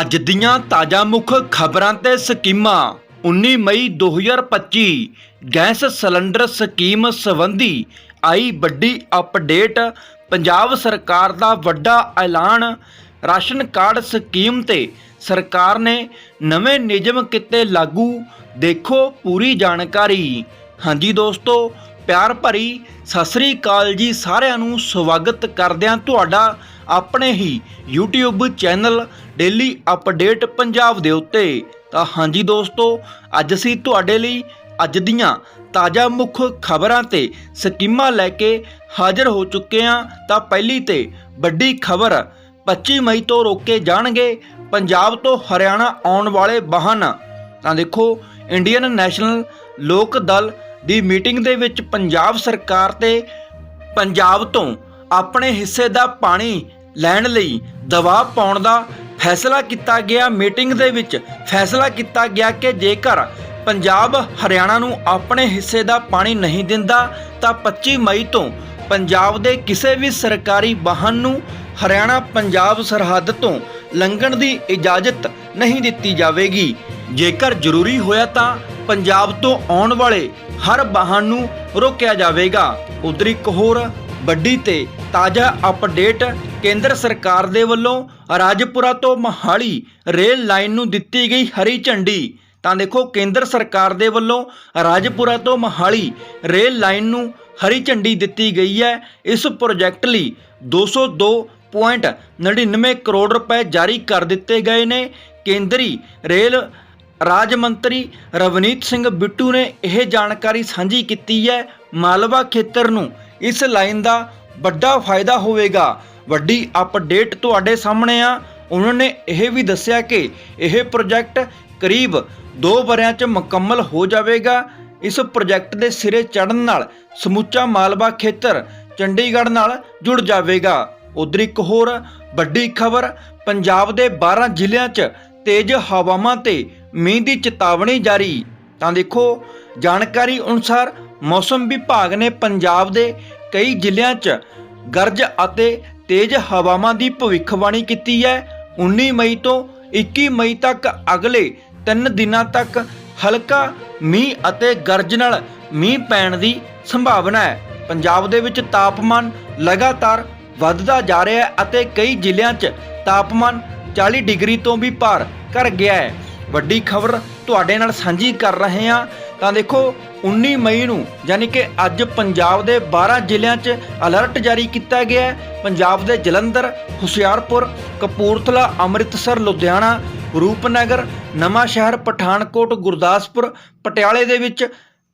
ਅੱਜ ਦੀਆਂ ਤਾਜ਼ਾ ਮੁੱਖ ਖਬਰਾਂ ਤੇ ਸਕੀਮਾਂ। 19 ਮਈ 2025 ਗੈਸ ਸਿਲੰਡਰ ਸਕੀਮ ਸੰਬੰਧੀ ਆਈ ਵੱਡੀ ਅਪਡੇਟ। ਪੰਜਾਬ ਸਰਕਾਰ ਦਾ ਵੱਡਾ ਐਲਾਨ। ਰਾਸ਼ਨ ਕਾਰਡ ਸਕੀਮ ਤੇ ਸਰਕਾਰ ਨੇ ਨਵੇਂ ਨਿਯਮ ਕੀਤੇ ਲਾਗੂ। ਦੇਖੋ ਪੂਰੀ ਜਾਣਕਾਰੀ। ਹਾਂਜੀ ਦੋਸਤੋ, ਪਿਆਰ ਭਰੀ ਸਤਿ ਸ੍ਰੀ ਅਕਾਲ ਜੀ ਸਾਰਿਆਂ ਨੂੰ। ਸਵਾਗਤ ਕਰਦਿਆਂ ਤੁਹਾਡਾ ਆਪਣੇ ਹੀ YouTube channel daily update Punjab ਦੇ ਉੱਤੇ। ਤਾਂ ਹਾਂਜੀ ਦੋਸਤੋ, ਅੱਜ ਅਸੀਂ ਤੁਹਾਡੇ ਲਈ ਅੱਜ ਦੀਆਂ ਤਾਜ਼ਾ ਮੁੱਖ ਖਬਰਾਂ ਤੇ ਸਕੀਮਾਂ ਲੈ ਕੇ ਹਾਜ਼ਰ ਹੋ ਚੁੱਕੇ ਹਾਂ। ਤਾਂ ਪਹਿਲੀ ਤੇ ਵੱਡੀ ਖਬਰ 25 ਮਈ ਤੋਂ ਰੋਕੇ ਜਾਣਗੇ ਪੰਜਾਬ ਤੋਂ ਹਰਿਆਣਾ ਆਉਣ ਵਾਲੇ ਵਾਹਨ। ਤਾਂ ਦੇਖੋ ਇੰਡੀਅਨ ਨੈਸ਼ਨਲ ਲੋਕ ਦਲ ਦੀ ਮੀਟਿੰਗ ਦੇ ਵਿੱਚ ਪੰਜਾਬ ਸਰਕਾਰ ਤੇ ਪੰਜਾਬ ਤੋਂ ਆਪਣੇ ਹਿੱਸੇ ਦਾ ਪਾਣੀ ਲੈਣ ਲਈ ਦਬਾਅ ਪਾਉਣ ਦਾ ਫੈਸਲਾ ਕੀਤਾ ਗਿਆ। ਮੀਟਿੰਗ ਦੇ ਵਿੱਚ ਫੈਸਲਾ ਕੀਤਾ ਗਿਆ ਕਿ ਜੇਕਰ ਪੰਜਾਬ ਹਰਿਆਣਾ ਨੂੰ ਆਪਣੇ ਹਿੱਸੇ ਦਾ ਪਾਣੀ ਨਹੀਂ ਦਿੰਦਾ, ਤਾਂ 25 ਮਈ ਤੋਂ ਪੰਜਾਬ ਦੇ ਕਿਸੇ ਵੀ ਸਰਕਾਰੀ ਵਾਹਨ ਨੂੰ ਹਰਿਆਣਾ ਪੰਜਾਬ ਸਰਹੱਦ ਤੋਂ ਲੰਘਣ ਦੀ ਇਜਾਜ਼ਤ ਨਹੀਂ ਦਿੱਤੀ ਜਾਵੇਗੀ। ਜੇਕਰ ਜ਼ਰੂਰੀ ਹੋਇਆ ਤਾਂ ਪੰਜਾਬ ਤੋਂ ਆਉਣ ਵਾਲੇ ਹਰ ਵਾਹਨ ਨੂੰ ਰੋਕਿਆ ਜਾਵੇਗਾ। ਉਧਰ ਇੱਕ ਹੋਰ ਵੱਡੀ ਤੇ ਤਾਜ਼ਾ ਅਪਡੇਟ ਕੇਂਦਰ ਸਰਕਾਰ ਦੇ ਵੱਲੋਂ ਰਾਜਪੁਰਾ ਤੋਂ ਮਹਾਲੀ ਰੇਲ ਲਾਈਨ ਨੂੰ ਦਿੱਤੀ ਗਈ ਹਰੀ ਝੰਡੀ। ਤਾਂ ਦੇਖੋ, ਕੇਂਦਰ ਸਰਕਾਰ ਦੇ ਵੱਲੋਂ ਰਾਜਪੁਰਾ ਤੋਂ ਮਹਾਲੀ ਰੇਲ ਲਾਈਨ ਨੂੰ ਹਰੀ ਝੰਡੀ ਦਿੱਤੀ ਗਈ ਹੈ। ਇਸ ਪ੍ਰੋਜੈਕਟ ਲਈ 202.99 ਕਰੋੜ ਰੁਪਏ ਜਾਰੀ ਕਰ ਦਿੱਤੇ ਗਏ ਨੇ। ਕੇਂਦਰੀ ਰੇਲ ਰਾਜ ਮੰਤਰੀ ਰਵਨੀਤ ਸਿੰਘ ਬਿੱਟੂ ਨੇ ਇਹ ਜਾਣਕਾਰੀ ਸਾਂਝੀ ਕੀਤੀ ਹੈ। ਮਾਲਵਾ ਖੇਤਰ ਨੂੰ ਇਸ ਲਾਈਨ ਦਾ ਵੱਡਾ ਫਾਇਦਾ ਹੋਵੇਗਾ। ਵੱਡੀ ਅਪਡੇਟ ਤੁਹਾਡੇ ਸਾਹਮਣੇ ਆ। ਉਹਨਾਂ ਨੇ ਇਹ ਵੀ ਦੱਸਿਆ ਕਿ ਇਹ ਪ੍ਰੋਜੈਕਟ ਕਰੀਬ 2 ਵਰਿਆਂ 'ਚ ਮੁਕੰਮਲ ਹੋ ਜਾਵੇਗਾ। ਇਸ ਪ੍ਰੋਜੈਕਟ ਦੇ ਸਿਰੇ ਚੜ੍ਹਨ ਨਾਲ ਸਮੁੱਚਾ ਮਾਲਵਾ ਖੇਤਰ ਚੰਡੀਗੜ੍ਹ ਨਾਲ ਜੁੜ ਜਾਵੇਗਾ। ਉਧਰ ਇੱਕ ਹੋਰ ਵੱਡੀ ਖਬਰ, ਪੰਜਾਬ ਦੇ 12 ਜ਼ਿਲ੍ਹਿਆਂ 'ਚ ਤੇਜ਼ ਹਵਾਵਾਂ ਤੇ ਮੀਂਹ ਦੀ ਚੇਤਾਵਨੀ ਜਾਰੀ। ਤਾਂ ਦੇਖੋ, ਜਾਣਕਾਰੀ ਅਨੁਸਾਰ ਮੌਸਮ ਵਿਭਾਗ ਨੇ ਪੰਜਾਬ ਦੇ ਕਈ ਜ਼ਿਲ੍ਹਿਆਂ 'ਚ ਗਰਜ ਅਤੇ ਤੇਜ਼ ਹਵਾਵਾਂ ਦੀ ਭਵਿੱਖਬਾਣੀ ਕੀਤੀ ਹੈ। 19 ਮਈ ਤੋਂ 21 ਮਈ ਤੱਕ ਅਗਲੇ 3 ਦਿਨਾਂ ਤੱਕ ਹਲਕਾ ਮੀਂਹ ਅਤੇ ਗਰਜ ਨਾਲ ਮੀਂਹ ਪੈਣ ਦੀ ਸੰਭਾਵਨਾ ਹੈ। ਪੰਜਾਬ ਦੇ ਵਿੱਚ ਤਾਪਮਾਨ ਲਗਾਤਾਰ ਵੱਧਦਾ ਜਾ ਰਿਹਾ ਹੈ ਅਤੇ ਕਈ ਜ਼ਿਲ੍ਹਿਆਂ 'ਚ ਤਾਪਮਾਨ 40 ਡਿਗਰੀ ਤੋਂ ਵੀ ਪਾਰ ਕਰ ਗਿਆ ਹੈ। ਵੱਡੀ ਖਬਰ ਤੁਹਾਡੇ ਨਾਲ ਸਾਂਝੀ ਕਰ ਰਹੇ ਹਾਂ ਤਾਂ ਦੇਖੋ 19 ਮਈ ਨੂੰ ਯਾਨੀ ਕਿ ਅੱਜ ਪੰਜਾਬ ਦੇ 12 ਜ਼ਿਲ੍ਹਿਆਂ 'ਚ ਅਲਰਟ ਜਾਰੀ ਕੀਤਾ ਗਿਆ ਹੈ। ਪੰਜਾਬ ਦੇ ਜਲੰਧਰ, ਹੁਸ਼ਿਆਰਪੁਰ, ਕਪੂਰਥਲਾ, ਅੰਮ੍ਰਿਤਸਰ, ਲੁਧਿਆਣਾ, ਰੂਪਨਗਰ, ਨਵਾਂ ਸ਼ਹਿਰ ਪਠਾਨਕੋਟ, ਗੁਰਦਾਸਪੁਰ, ਪਟਿਆਲੇ ਦੇ ਵਿੱਚ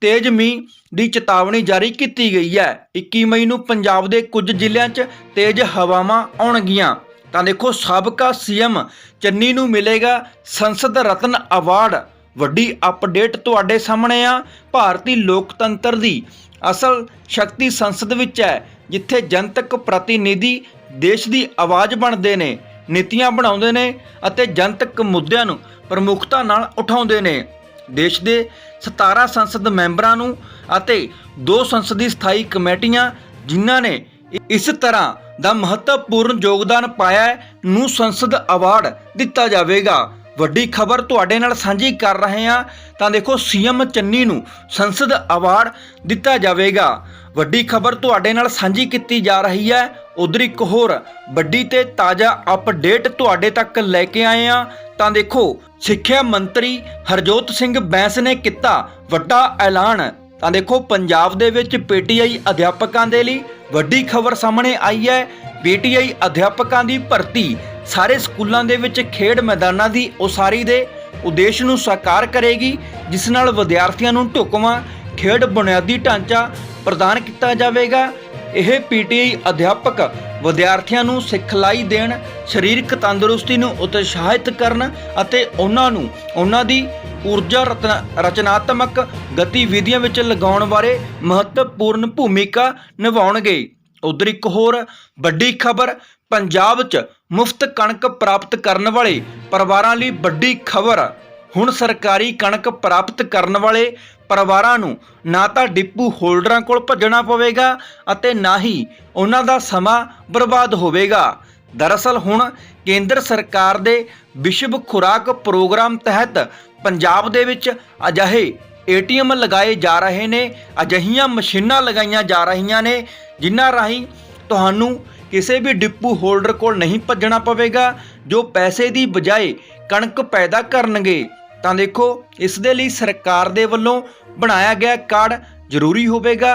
ਤੇਜ਼ ਮੀਂਹ ਦੀ ਚੇਤਾਵਨੀ ਜਾਰੀ ਕੀਤੀ ਗਈ ਹੈ। 21 ਮਈ ਨੂੰ ਪੰਜਾਬ ਦੇ ਕੁਝ ਜ਼ਿਲ੍ਹਿਆਂ 'ਚ ਤੇਜ਼ ਹਵਾਵਾਂ ਆਉਣਗੀਆਂ। ਤਾਂ ਦੇਖੋ, ਸਾਬਕਾ ਸੀਐਮ ਚੰਨੀ ਨੂੰ ਮਿਲੇਗਾ ਸੰਸਦ ਰਤਨ ਅਵਾਰਡ। ਵੱਡੀ ਅਪਡੇਟ ਤੁਹਾਡੇ ਸਾਹਮਣੇ ਆ। ਭਾਰਤੀ ਲੋਕਤੰਤਰ ਦੀ ਅਸਲ ਸ਼ਕਤੀ ਸੰਸਦ ਵਿੱਚ ਹੈ, ਜਿੱਥੇ ਜਨਤਕ ਪ੍ਰਤੀਨਿਧੀ ਦੇਸ਼ ਦੀ ਆਵਾਜ਼ ਬਣਦੇ ਨੇ, ਨੀਤੀਆਂ ਬਣਾਉਂਦੇ ਨੇ ਅਤੇ ਜਨਤਕ ਮੁੱਦਿਆਂ ਨੂੰ ਪ੍ਰਮੁੱਖਤਾ ਨਾਲ ਉਠਾਉਂਦੇ ਨੇ। ਦੇਸ਼ ਦੇ 17 ਸੰਸਦ ਮੈਂਬਰਾਂ ਨੂੰ ਅਤੇ ਦੋ ਸੰਸਦੀ ਸਥਾਈ ਕਮੇਟੀਆਂ ਜਿਨ੍ਹਾਂ ਨੇ ਇਸ ਤਰ੍ਹਾਂ ਦਾ ਮਹੱਤਵਪੂਰਨ ਯੋਗਦਾਨ ਪਾਇਆ ਨੂੰ ਸੰਸਦ ਅਵਾਰਡ ਦਿੱਤਾ ਜਾਵੇਗਾ। ਵੱਡੀ ਖਬਰ ਤੁਹਾਡੇ ਨਾਲ ਸਾਂਝੀ ਕਰ ਰਹੇ ਹਾਂ। ਤਾਂ ਦੇਖੋ, ਸੀਐਮ ਚੰਨੀ ਨੂੰ ਸੰਸਦ ਅਵਾਰਡ ਦਿੱਤਾ ਜਾਵੇਗਾ। ਵੱਡੀ ਖਬਰ ਤੁਹਾਡੇ ਨਾਲ ਸਾਂਝੀ ਕੀਤੀ ਜਾ ਰਹੀ ਹੈ। ਉਧਰ ਇੱਕ ਹੋਰ ਵੱਡੀ ਤੇ ਤਾਜ਼ਾ ਅਪਡੇਟ ਤੁਹਾਡੇ ਤੱਕ ਲੈ ਕੇ ਆਏ ਹਾਂ। ਤਾਂ ਦੇਖੋ, ਸਿੱਖਿਆ ਮੰਤਰੀ ਹਰਜੋਤ ਸਿੰਘ ਬੈਂਸ ਨੇ ਕੀਤਾ ਵੱਡਾ ਐਲਾਨ। ਤਾਂ ਦੇਖੋ, ਪੰਜਾਬ ਦੇ ਵਿੱਚ ਪੀਟੀਆਈ ਅਧਿਆਪਕਾਂ ਦੇ ਲਈ ਵੱਡੀ ਖਬਰ ਸਾਹਮਣੇ ਆਈ ਹੈ। ਪੀਟੀਆਈ ਅਧਿਆਪਕਾਂ ਦੀ ਭਰਤੀ ਸਾਰੇ ਸਕੂਲਾਂ ਦੇ ਵਿੱਚ ਖੇਡ ਮੈਦਾਨਾਂ ਦੀ ਉਸਾਰੀ ਦੇ ਉਦੇਸ਼ ਨੂੰ ਸਾਕਾਰ ਕਰੇਗੀ, ਜਿਸ ਨਾਲ ਵਿਦਿਆਰਥੀਆਂ ਨੂੰ ਢੁਕਵਾਂ ਖੇਡ ਬੁਨਿਆਦੀ ਢਾਂਚਾ ਪ੍ਰਦਾਨ ਕੀਤਾ ਜਾਵੇਗਾ। ਇਹ ਪੀਟੀਆਈ ਅਧਿਆਪਕ ਵਿਦਿਆਰਥੀਆਂ ਨੂੰ ਸਿਖਲਾਈ ਦੇਣ, ਸਰੀਰਕ ਤੰਦਰੁਸਤੀ ਨੂੰ ਉਤਸ਼ਾਹਿਤ ਕਰਨ ਅਤੇ ਉਹਨਾਂ ਨੂੰ ਉਹਨਾਂ ਦੀ ਊਰਜਾ ਰਤਨ- ਰਚਨਾਤਮਕ ਗਤੀਵਿਧੀਆਂ ਵਿੱਚ ਲਗਾਉਣ ਬਾਰੇ ਮਹੱਤਵਪੂਰਨ ਭੂਮਿਕਾ ਨਿਭਾਉਣਗੇ। ਉਧਰ ਇੱਕ ਹੋਰ ਵੱਡੀ ਖਬਰ, ਪੰਜਾਬ 'ਚ ਮੁਫਤ ਕਣਕ ਪ੍ਰਾਪਤ ਕਰਨ ਵਾਲੇ ਪਰਿਵਾਰਾਂ ਲਈ ਵੱਡੀ ਖਬਰ। ਹੁਣ ਸਰਕਾਰੀ ਕਣਕ ਪ੍ਰਾਪਤ ਕਰਨ ਵਾਲੇ ਪਰਿਵਾਰਾਂ ਨੂੰ ਨਾ ਤਾਂ ਡਿਪੂ ਹੋਲਡਰਾਂ ਕੋਲ ਭੱਜਣਾ ਪਵੇਗਾ ਅਤੇ ਨਾ ਹੀ ਉਹਨਾਂ ਦਾ ਸਮਾਂ ਬਰਬਾਦ ਹੋਵੇਗਾ। ਦਰਅਸਲ ਹੁਣ ਕੇਂਦਰ ਸਰਕਾਰ ਦੇ ਵਿਸ਼ਵ ਖੁਰਾਕ ਪ੍ਰੋਗਰਾਮ ਤਹਿਤ ਪੰਜਾਬ ਦੇ ਵਿੱਚ ਅਜਿਹੇ ਏਟੀਐਮ ਲਗਾਏ ਜਾ ਰਹੇ ਨੇ, ਅਜਿਹੀਆਂ ਮਸ਼ੀਨਾਂ ਲਗਾਈਆਂ ਜਾ ਰਹੀਆਂ ਨੇ ਜਿਨ੍ਹਾਂ ਰਾਹੀਂ ਤੁਹਾਨੂੰ ਕਿਸੇ ਵੀ ਡਿਪੂ ਹੋਲਡਰ ਕੋਲ ਨਹੀਂ ਭੱਜਣਾ ਪਵੇਗਾ, ਜੋ ਪੈਸੇ ਦੀ ਬਜਾਏ ਕਣਕ ਪੈਦਾ ਕਰਨਗੇ। ਤਾਂ ਦੇਖੋ, ਇਸ ਦੇ ਲਈ ਸਰਕਾਰ ਦੇ ਵੱਲੋਂ ਬਣਾਇਆ ਗਿਆ ਕਾਰਡ ਜ਼ਰੂਰੀ ਹੋਵੇਗਾ।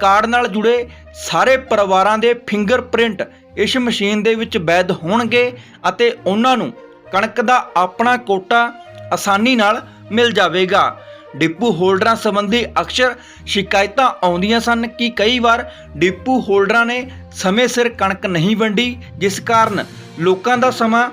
ਕਾਰਡ ਨਾਲ ਜੁੜੇ ਸਾਰੇ ਪਰਿਵਾਰਾਂ ਦੇ ਫਿੰਗਰਪ੍ਰਿੰਟ ਇਸ ਮਸ਼ੀਨ ਦੇ ਵਿੱਚ ਵੈਧ ਹੋਣਗੇ ਅਤੇ ਉਹਨਾਂ ਨੂੰ ਕਣਕ ਦਾ ਆਪਣਾ ਕੋਟਾ ਆਸਾਨੀ ਨਾਲ ਮਿਲ ਜਾਵੇਗਾ। ਡਿਪੂ ਹੋਲਡਰਾਂ ਸੰਬੰਧੀ ਅਕਸਰ ਸ਼ਿਕਾਇਤਾਂ ਆਉਂਦੀਆਂ ਸਨ ਕਿ ਕਈ ਵਾਰ ਡਿਪੂ ਹੋਲਡਰਾਂ ਨੇ ਸਮੇਂ ਸਿਰ ਕਣਕ ਨਹੀਂ ਵੰਡੀ, ਜਿਸ ਕਾਰਨ ਲੋਕਾਂ ਦਾ ਸਮਾਂ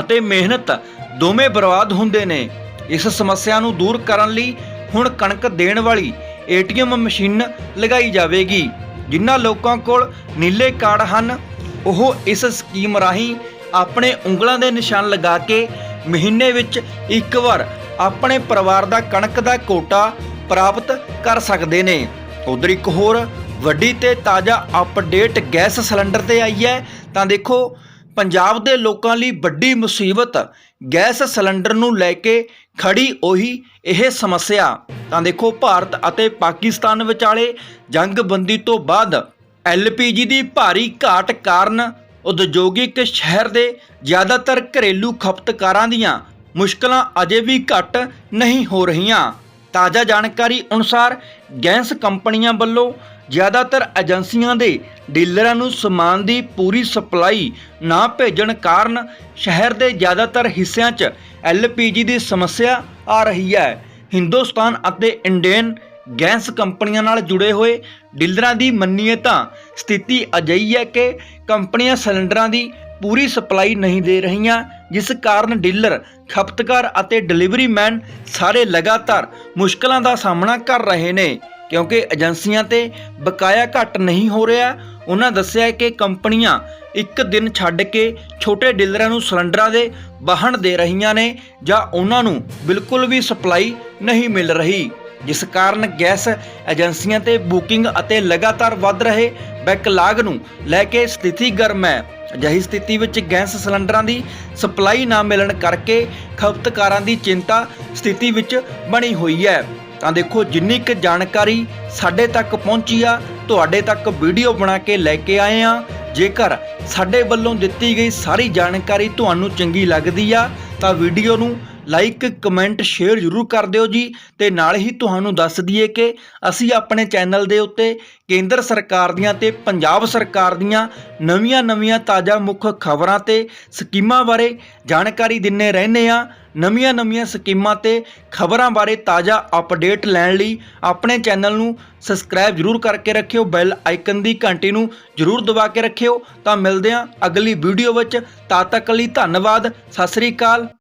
ਅਤੇ ਮਿਹਨਤ ਦੋਵੇਂ ਬਰਬਾਦ ਹੁੰਦੇ ਨੇ। ਇਸ ਸਮੱਸਿਆ ਨੂੰ ਦੂਰ ਕਰਨ ਲਈ ਹੁਣ ਕਣਕ ਦੇਣ ਵਾਲੀ ਏਟੀਐਮ ਮਸ਼ੀਨ ਲਗਾਈ ਜਾਵੇਗੀ, ਜਿਨ੍ਹਾਂ ਲੋਕਾਂ ਕੋਲ ਨੀਲੇ ਕਾਰਡ ਹਨ। ਉਹ ਇਸ ਸਕੀਮ ਰਾਹੀਂ ਆਪਣੇ ਉਂਗਲਾਂ ਦੇ ਨਿਸ਼ਾਨ ਲਗਾ ਕੇ ਮਹੀਨੇ ਵਿੱਚ ਇੱਕ ਵਾਰ ਆਪਣੇ ਪਰਿਵਾਰ ਦਾ ਕਣਕ ਦਾ ਕੋਟਾ ਪ੍ਰਾਪਤ ਕਰ ਸਕਦੇ ਨੇ। ਉਧਰ ਇੱਕ ਹੋਰ ਵੱਡੀ ਤੇ ਤਾਜ਼ਾ ਅਪਡੇਟ ਗੈਸ ਸਿਲੰਡਰ ਤੇ ਆਈ ਹੈ। ਤਾਂ ਦੇਖੋ, ਪੰਜਾਬ ਦੇ ਲੋਕਾਂ ਲਈ ਵੱਡੀ ਮੁਸੀਬਤ ਗੈਸ ਸਿਲੰਡਰ ਨੂੰ ਲੈ ਕੇ ਖੜੀ ਉਹੀ ਇਹ ਸਮੱਸਿਆ। ਤਾਂ ਦੇਖੋ, ਭਾਰਤ ਅਤੇ ਪਾਕਿਸਤਾਨ ਵਿਚਾਲੇ ਜੰਗਬੰਦੀ ਤੋਂ ਬਾਅਦ ਐਲਪੀਜੀ ਦੀ ਭਾਰੀ ਘਾਟ ਕਾਰਨ ਉਦਯੋਗਿਕ ਸ਼ਹਿਰ ਦੇ ਜ਼ਿਆਦਾਤਰ ਘਰੇਲੂ ਖਪਤਕਾਰਾਂ ਦੀਆਂ ਮੁਸ਼ਕਲਾਂ ਅਜੇ ਵੀ ਘੱਟ ਨਹੀਂ ਹੋ ਰਹੀਆਂ। ਤਾਜ਼ਾ ਜਾਣਕਾਰੀ ਅਨੁਸਾਰ ਗੈਸ ਕੰਪਨੀਆਂ ਵੱਲੋਂ ਜ਼ਿਆਦਾਤਰ ਏਜੰਸੀਆਂ ਦੇ ਡੀਲਰਾਂ ਨੂੰ ਸਮਾਨ ਦੀ ਪੂਰੀ ਸਪਲਾਈ ਨਾ ਭੇਜਣ ਕਾਰਨ ਸ਼ਹਿਰ ਦੇ ਜ਼ਿਆਦਾਤਰ ਹਿੱਸਿਆਂ 'ਚ ਐਲਪੀਜੀ ਦੀ ਸਮੱਸਿਆ ਆ ਰਹੀ ਹੈ। ਹਿੰਦੁਸਤਾਨ ਅਤੇ ਇੰਡੀਅਨ ਗੈਸ ਕੰਪਨੀਆਂ ਨਾਲ ਜੁੜੇ ਹੋਏ ਡੀਲਰਾਂ ਦੀ ਮੰਨੀਏ ਤਾਂ ਸਥਿਤੀ ਅਜਿਹੀ ਹੈ ਕਿ ਕੰਪਨੀਆਂ ਸਿਲੰਡਰਾਂ ਦੀ ਪੂਰੀ ਸਪਲਾਈ ਨਹੀਂ ਦੇ ਰਹੀਆਂ, ਜਿਸ ਕਾਰਨ ਡੀਲਰ, ਖਪਤਕਾਰ ਅਤੇ ਡਿਲੀਵਰੀ ਮੈਨ ਸਾਰੇ ਲਗਾਤਾਰ ਮੁਸ਼ਕਲਾਂ ਦਾ ਸਾਹਮਣਾ ਕਰ ਰਹੇ ਨੇ। ਕਿਉਂਕਿ ਏਜੰਸੀਆਂ ਤੇ ਬਕਾਇਆ ਘੱਟ ਨਹੀਂ ਹੋ ਰਿਹਾ, ਉਹਨਾਂ ਦੱਸਿਆ ਕਿ ਕੰਪਨੀਆਂ ਇੱਕ ਦਿਨ ਛੱਡ ਕੇ ਛੋਟੇ ਡੀਲਰਾਂ ਨੂੰ ਸਿਲੰਡਰਾਂ ਦੇ ਵਾਹਨ ਦੇ ਰਹੀਆਂ ਨੇ ਜਾਂ ਉਹਨਾਂ ਨੂੰ ਬਿਲਕੁਲ ਵੀ ਸਪਲਾਈ ਨਹੀਂ ਮਿਲ ਰਹੀ। ਜਿਸ ਕਾਰਨ ਗੈਸ ਏਜੰਸੀਆਂ ਤੇ ਬੁਕਿੰਗ ਅਤੇ ਲਗਾਤਾਰ ਵੱਧ ਰਹੇ ਬੈਕਲਾਗ ਨੂੰ ਲੈ ਕੇ ਸਥਿਤੀ ਗਰਮ ਹੈ। ਅਜਿਹੀ ਸਥਿਤੀ ਵਿੱਚ ਗੈਸ ਸਿਲੰਡਰਾਂ ਦੀ ਸਪਲਾਈ ਨਾ ਮਿਲਣ ਕਰਕੇ ਖਪਤਕਾਰਾਂ ਦੀ ਚਿੰਤਾ ਸਥਿਤੀ ਵਿੱਚ ਬਣੀ ਹੋਈ ਹੈ। ਤਾਂ ਦੇਖੋ, ਜਿੰਨੀ ਕੁ ਜਾਣਕਾਰੀ ਸਾਡੇ ਤੱਕ ਪਹੁੰਚੀ ਆ, ਤੁਹਾਡੇ ਤੱਕ ਵੀਡੀਓ ਬਣਾ ਕੇ ਲੈ ਕੇ ਆਏ ਆ। ਜੇਕਰ ਸਾਡੇ ਵੱਲੋਂ ਦਿੱਤੀ ਗਈ ਸਾਰੀ ਜਾਣਕਾਰੀ ਤੁਹਾਨੂੰ ਚੰਗੀ ਲੱਗਦੀ ਆ, ਤਾਂ ਵੀਡੀਓ ਨੂੰ ਲਾਈਕ ਕਮੈਂਟ ਸ਼ੇਅਰ ਜ਼ਰੂਰ ਕਰ ਦਿਓ ਜੀ ਤੇ ਨਾਲ ਹੀ ਤੁਹਾਨੂੰ ਦੱਸ ਦਈਏ ਕਿ ਅਸੀਂ ਆਪਣੇ ਚੈਨਲ ਦੇ ਉੱਤੇ ਕੇਂਦਰ ਸਰਕਾਰ ਦੀਆਂ ਤੇ ਪੰਜਾਬ ਸਰਕਾਰ ਦੀਆਂ ਨਵੀਆਂ-ਨਵੀਆਂ ਤਾਜ਼ਾ ਮੁੱਖ ਖਬਰਾਂ ਤੇ ਸਕੀਮਾਂ ਬਾਰੇ ਜਾਣਕਾਰੀ ਦਿੰਨੇ ਰਹਿੰਦੇ ਆ ਨਵੀਆਂ-ਨਵੀਆਂ ਸਕੀਮਾਂ ਤੇ ਖਬਰਾਂ ਬਾਰੇ ਤਾਜ਼ਾ ਅਪਡੇਟ ਲੈਣ ਲਈ ਆਪਣੇ ਚੈਨਲ ਨੂੰ ਸਬਸਕ੍ਰਾਈਬ ਜ਼ਰੂਰ ਕਰਕੇ ਰੱਖਿਓ ਬੈਲ ਆਈਕਨ ਦੀ ਘੰਟੀ ਨੂੰ ਜ਼ਰੂਰ ਦਬਾ ਕੇ ਰੱਖਿਓ। ਤਾਂ ਮਿਲਦੇ ਆ ਅਗਲੀ ਵੀਡੀਓ ਵਿੱਚ। ਤਦ ਤੱਕ ਲਈ ਧੰਨਵਾਦ, ਸਤਿ ਸ੍ਰੀ ਅਕਾਲ।